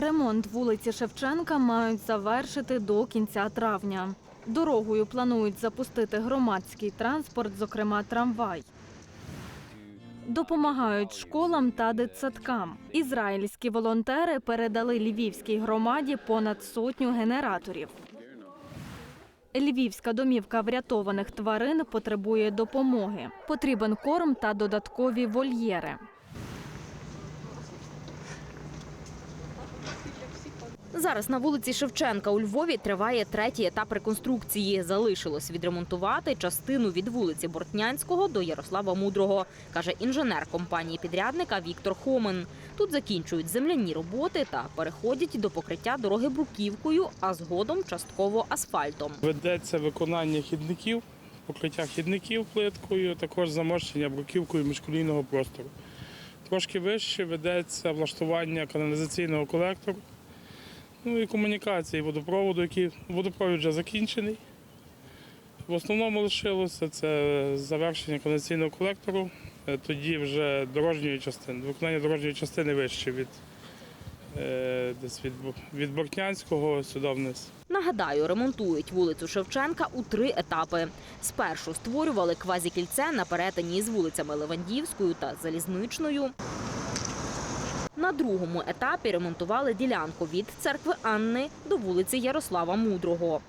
Ремонт вулиці Шевченка мають завершити до кінця травня. Дорогою планують запустити громадський транспорт, зокрема трамвай. Допомагають школам та дитсадкам. Ізраїльські волонтери передали львівській громаді понад сотню генераторів. Львівська домівка врятованих тварин потребує допомоги. Потрібен корм та додаткові вольєри. Зараз на вулиці Шевченка у Львові триває третій етап реконструкції. Залишилось відремонтувати частину від вулиці Бортнянського до Ярослава Мудрого, каже інженер компанії підрядника Віктор Хомин. Тут закінчують земляні роботи та переходять до покриття дороги бруківкою, а згодом частково асфальтом. Ведеться виконання хідників, покриття хідників плиткою, також замощення бруківкою міжколійного простору. Трошки вище ведеться влаштування каналізаційного колектору, ну і комунікації водопроводу, який водопровід вже закінчений. В основному лишилося це завершення каналізаційного колектору, е, тоді вже дорожньої частини, виконання дорожньої частини вище від, е, десь від, від Бортнянського сюди вниз. Нагадаю, ремонтують вулицю Шевченка у три етапи. Спершу створювали квазікільце на перетині з вулицями Левандівською та Залізничною. На другому етапі ремонтували ділянку від церкви Анни до вулиці Ярослава Мудрого.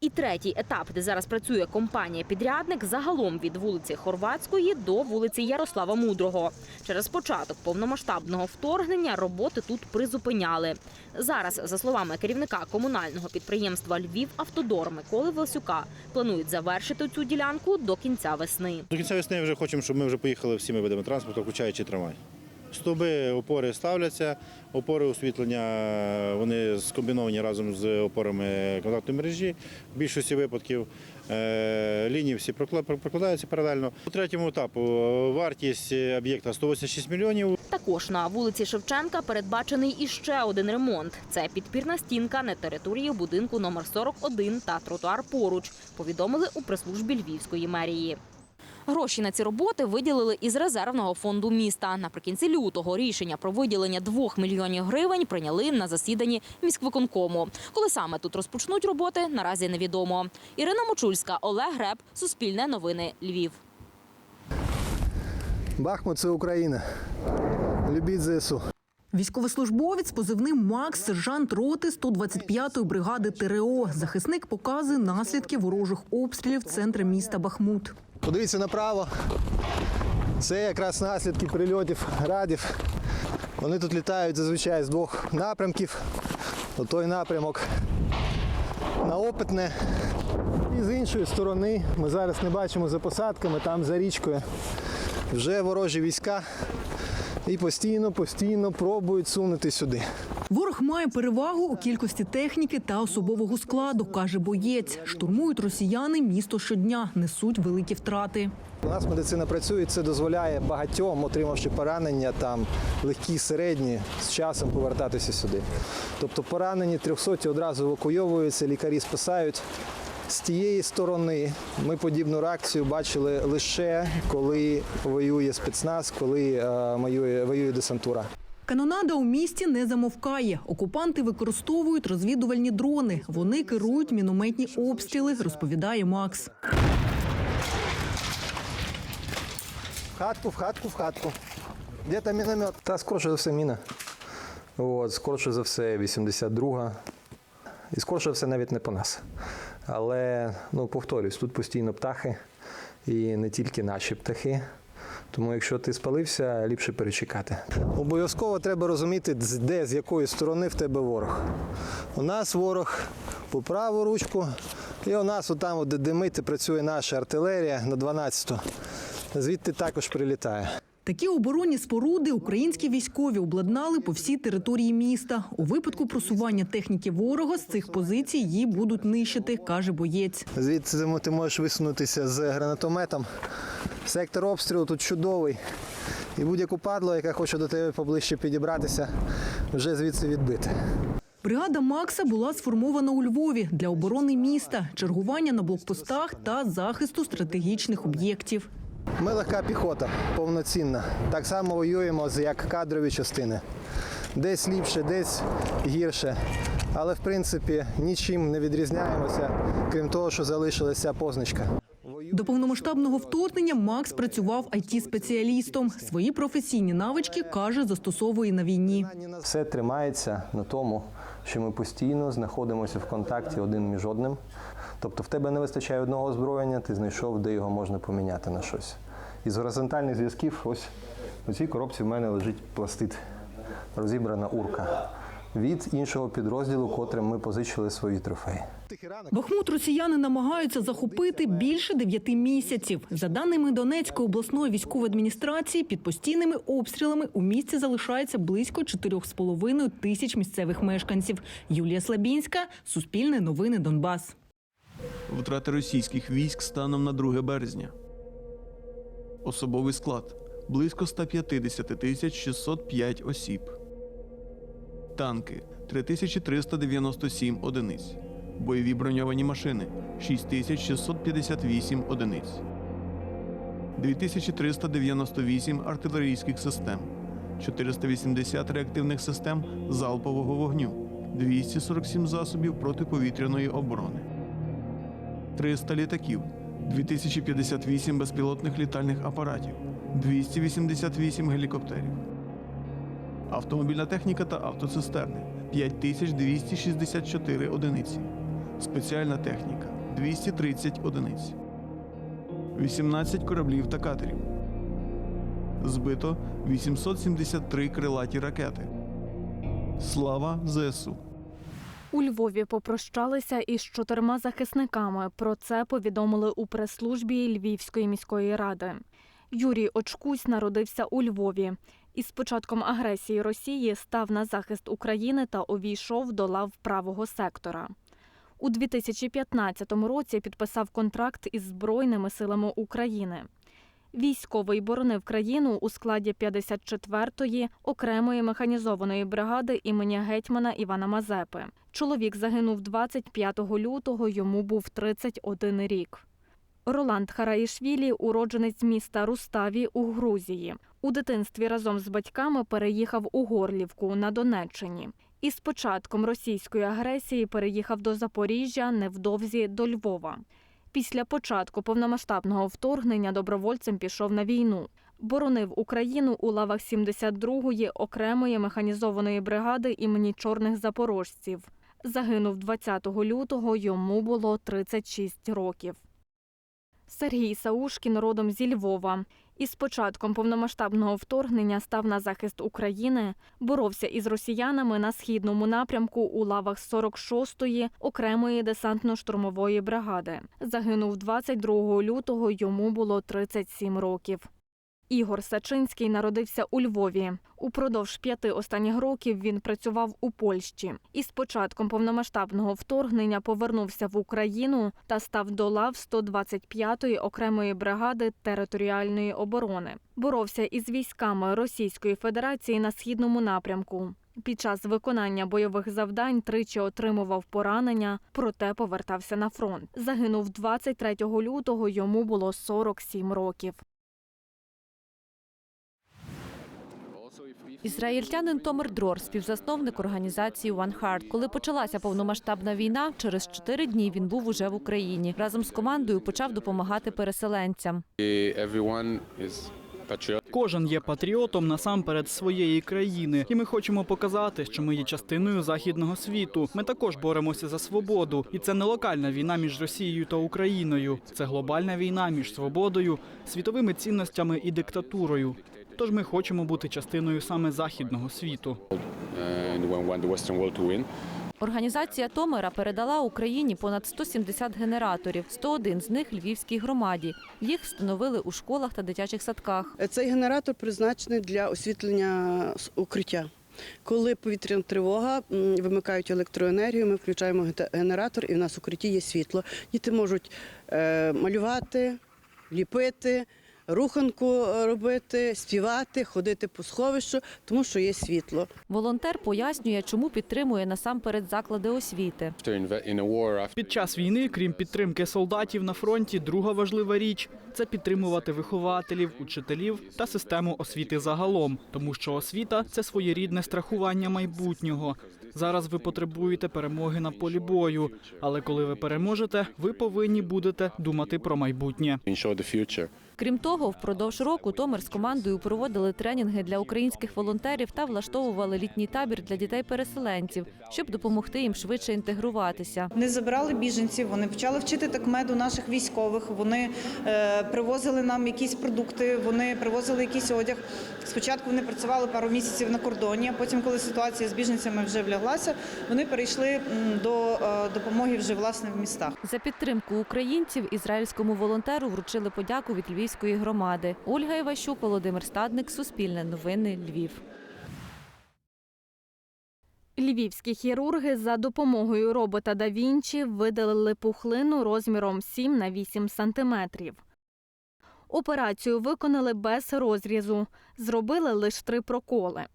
І третій етап, де зараз працює компанія-підрядник, загалом від вулиці Хорватської до вулиці Ярослава Мудрого. Через початок повномасштабного вторгнення роботи тут призупиняли. Зараз, за словами керівника комунального підприємства Львів Автодор Миколи Власюка, планують завершити цю ділянку до кінця весни. До кінця весни вже хочемо, щоб ми вже поїхали всіми видами транспорту, включаючи трамвай. Стовби, опори ставляться, опори освітлення вони скомбіновані разом з опорами контактної мережі. В більшості випадків е, лінії всі прокладаються паралельно. У третьому етапу вартість об'єкта 186 мільйонів. Також на вулиці Шевченка передбачений іще один ремонт. Це підпірна стінка на території будинку номер 41 та тротуар поруч. Повідомили у прес-службі Львівської мерії. Гроші на ці роботи виділили із резервного фонду міста. Наприкінці лютого рішення про виділення 2 мільйонів гривень прийняли на засіданні міськвиконкому. Коли саме тут розпочнуть роботи, наразі невідомо. Ірина Мочульська, Олег Греб, Суспільне новини, Львів. Бахмут це Україна. Любіть ЗСУ. Військовослужбовець позивним Макс, сержант роти 125-ї бригади ТРО. Захисник показує наслідки ворожих обстрілів центру міста Бахмут. Подивіться направо. Це якраз наслідки прильотів градів. Вони тут літають зазвичай з двох напрямків. О той напрямок на опитне. І з іншої сторони ми зараз не бачимо за посадками, там за річкою. Вже ворожі війська і постійно, постійно пробують сунути сюди. Ворог має перевагу у кількості техніки та особового складу, каже боєць. Штурмують росіяни місто щодня, несуть великі втрати. У нас медицина працює, це дозволяє багатьом, отримавши поранення, там легкі, середні, з часом повертатися сюди. Тобто поранені 300 одразу евакуйовуються, лікарі спасають. З тієї сторони ми подібну реакцію бачили лише коли воює спецназ, коли е, воює, воює десантура. Канонада у місті не замовкає. Окупанти використовують розвідувальні дрони. Вони керують мінометні обстріли, розповідає Макс. В хатку, в хатку, в хатку. Де там міномет? Та скорше за все міна. От, скорше за все 82-га. І скорше за все навіть не по нас. Але ну, повторюсь, тут постійно птахи, і не тільки наші птахи. Тому якщо ти спалився, ліпше перечекати. Обов'язково треба розуміти, де, з якої сторони в тебе ворог. У нас ворог по праву ручку, і у нас отам, от, де димить, працює наша артилерія на 12-ту. Звідти також прилітає. Такі оборонні споруди українські військові обладнали по всій території міста. У випадку просування техніки ворога з цих позицій її будуть нищити, каже боєць. Звідси ти можеш висунутися з гранатометом. Сектор обстрілу тут чудовий. І будь-яку падло, яка хоче до тебе поближче підібратися, вже звідси відбити. Бригада Макса була сформована у Львові для оборони міста, чергування на блокпостах та захисту стратегічних об'єктів. Ми легка піхота, повноцінна. Так само воюємо, як кадрові частини. десь ліпше, десь гірше. Але в принципі нічим не відрізняємося, крім того, що залишилася позначка. До повномасштабного вторгнення Макс працював it спеціалістом Свої професійні навички каже, застосовує на війні. Все тримається на тому, що ми постійно знаходимося в контакті один між одним. Тобто, в тебе не вистачає одного озброєння, ти знайшов, де його можна поміняти на щось. Із горизонтальних зв'язків, ось у цій коробці в мене лежить пластит, розібрана урка від іншого підрозділу, котрим ми позичили свої трофеї. Бахмут росіяни намагаються захопити більше дев'яти місяців. За даними Донецької обласної військової адміністрації, під постійними обстрілами у місті залишається близько 4,5 тисяч місцевих мешканців. Юлія Слабінська, Суспільне новини Донбас. Втрати російських військ станом на 2 березня. Особовий склад близько 150 тисяч 605 осіб. Танки 3397 одиниць. Бойові броньовані машини 6658 одиниць. 2398 артилерійських систем, 480 реактивних систем залпового вогню, 247 засобів протиповітряної оборони. 300 літаків, 2058 безпілотних літальних апаратів, 288 гелікоптерів. Автомобільна техніка та автоцистерни 5264 одиниці. Спеціальна техніка 230 одиниць. 18 кораблів та катерів. Збито 873 крилаті ракети. Слава ЗСУ! У Львові попрощалися із чотирма захисниками. Про це повідомили у прес-службі Львівської міської ради. Юрій Очкусь народився у Львові. Із початком агресії Росії став на захист України та увійшов до лав правого сектора. У 2015 році підписав контракт із Збройними силами України. Військовий боронив країну у складі 54-ї окремої механізованої бригади імені гетьмана Івана Мазепи. Чоловік загинув 25 лютого, йому був 31 рік. Роланд Хараїшвілі – уродженець міста Руставі у Грузії. У дитинстві разом з батьками переїхав у Горлівку на Донеччині. І з початком російської агресії переїхав до Запоріжжя, невдовзі до Львова. Після початку повномасштабного вторгнення добровольцем пішов на війну. Боронив Україну у лавах 72-ї окремої механізованої бригади імені чорних запорожців. Загинув 20 лютого, йому було 36 років. Сергій Саушкін родом зі Львова. Із початком повномасштабного вторгнення став на захист України, боровся із росіянами на східному напрямку у лавах 46-ї окремої десантно-штурмової бригади. Загинув 22 лютого, йому було 37 років. Ігор Сачинський народився у Львові. Упродовж п'яти останніх років він працював у Польщі. І з початком повномасштабного вторгнення повернувся в Україну та став до лав 125-ї окремої бригади територіальної оборони. Боровся із військами Російської Федерації на східному напрямку. Під час виконання бойових завдань тричі отримував поранення, проте повертався на фронт. Загинув 23 лютого. Йому було 47 років. Ізраїльтянин Томер Дрор, співзасновник організації One Heart. Коли почалася повномасштабна війна, через чотири дні він був уже в Україні. Разом з командою почав допомагати переселенцям. Кожен є патріотом насамперед своєї країни, і ми хочемо показати, що ми є частиною західного світу. Ми також боремося за свободу, і це не локальна війна між Росією та Україною. Це глобальна війна між свободою, світовими цінностями і диктатурою. Тож ми хочемо бути частиною саме західного світу. Організація Томера передала Україні понад 170 генераторів, 101 з них львівській громаді. Їх встановили у школах та дитячих садках. Цей генератор призначений для освітлення укриття. Коли повітряна тривога, вимикають електроенергію, ми включаємо генератор і в нас в укритті є світло. Діти можуть е, малювати, ліпити, руханку е, робити, співати, ходити по сховищу, тому що є світло. Волонтер пояснює, чому підтримує насамперед заклади освіти. Під час війни, крім підтримки солдатів на фронті, друга важлива річ це підтримувати вихователів, учителів та систему освіти загалом, тому що освіта це своєрідне страхування майбутнього. Зараз ви потребуєте перемоги на полі бою, але коли ви переможете, ви повинні будете думати про майбутнє. Крім того, впродовж року Томер з командою проводили тренінги для українських волонтерів та влаштовували літній табір для дітей-переселенців, щоб допомогти їм швидше інтегруватися. Вони забирали біженців, вони почали вчити такмеду наших військових. Вони е, привозили нам якісь продукти, вони привозили якийсь одяг. Спочатку вони працювали пару місяців на кордоні. а Потім, коли ситуація з біженцями вже вляглася, вони перейшли до е, допомоги вже власне в містах. За підтримку українців ізраїльському волонтеру вручили подяку від львівської громади. Ольга Іващук, Володимир Стадник, Суспільне новини, Львів. Львівські хірурги за допомогою робота да Вінчі видалили пухлину розміром 7 на 8 сантиметрів. Операцію виконали без розрізу, зробили лише три проколи.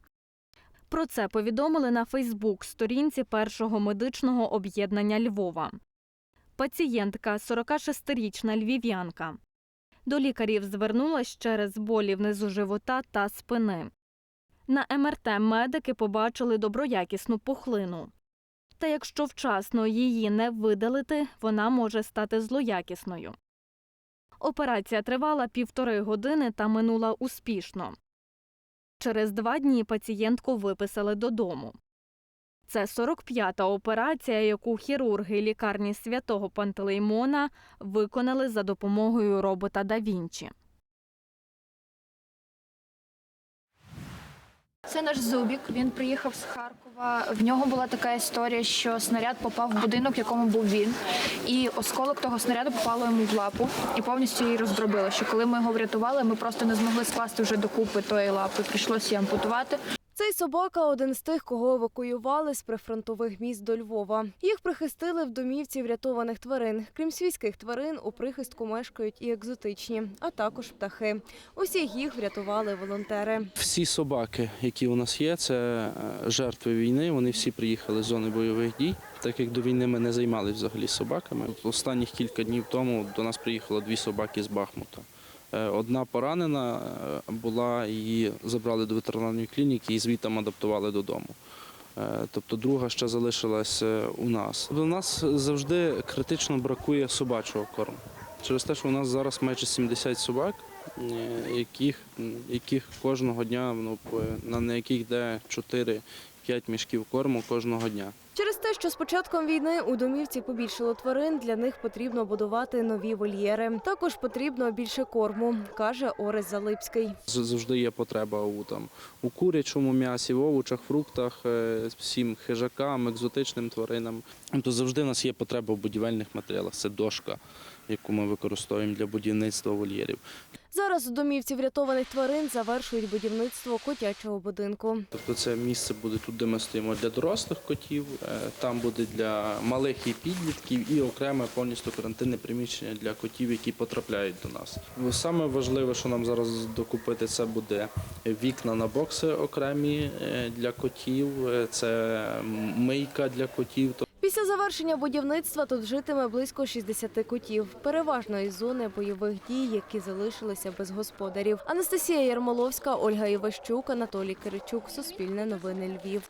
Про це повідомили на Фейсбук сторінці першого медичного об'єднання Львова. Пацієнтка 46-річна львів'янка. До лікарів звернулась через болі внизу живота та спини. На МРТ медики побачили доброякісну пухлину. Та якщо вчасно її не видалити, вона може стати злоякісною. Операція тривала півтори години та минула успішно. Через два дні пацієнтку виписали додому. Це 45-та операція, яку хірурги лікарні святого Пантелеймона виконали за допомогою робота да Вінчі. Це наш Зубік. Він приїхав з Харкова. В нього була така історія, що снаряд попав в будинок, в якому був він, і осколок того снаряду попало йому в лапу і повністю її роздробило. Що коли ми його врятували, ми просто не змогли скласти вже докупи тої лапи. Прийшлося її ампутувати. Цей собака один з тих, кого евакуювали з прифронтових міст до Львова. Їх прихистили в домівці врятованих тварин. Крім свійських тварин, у прихистку мешкають і екзотичні, а також птахи. Усіх їх врятували волонтери. Всі собаки, які у нас є, це е, жертви війни. Вони всі приїхали з зони бойових дій. Так як до війни ми не займалися взагалі собаками. Останніх кілька днів тому до нас приїхало дві собаки з Бахмута. Е, Одна поранена е, була, її забрали до ветеринарної клініки і звітом адаптували додому. Е, Тобто друга ще залишилась е, у нас. У нас завжди критично бракує собачого корму. Через те, що у нас зараз майже 70 собак, яких, яких кожного дня, ну, на яких йде 4-5 мішків корму кожного дня. Те, що з початком війни у домівці побільшало тварин, для них потрібно будувати нові вольєри. Також потрібно більше корму, каже Орес Залипський. Завжди є потреба у, там, у курячому м'ясі, в овочах, фруктах, е, всім хижакам, екзотичним тваринам. То завжди в нас є потреба в будівельних матеріалах. Це дошка, яку ми використовуємо для будівництва вольєрів. Зараз у домівці врятованих тварин завершують будівництво котячого будинку. Тобто це місце буде тут, де ми стоїмо для дорослих котів, е, там буде для малих і підлітків, і окреме повністю карантинне приміщення для котів, які потрапляють до нас. Саме важливе, що нам зараз докупити, це буде вікна на бокси окремі е, для котів, е, це мийка для котів. Після завершення будівництва тут житиме близько 60 котів, переважно із зони бойових дій, які залишилися без господарів. Анастасія Ярмоловська, Ольга Іващук, Анатолій Киричук, Суспільне новини Львів.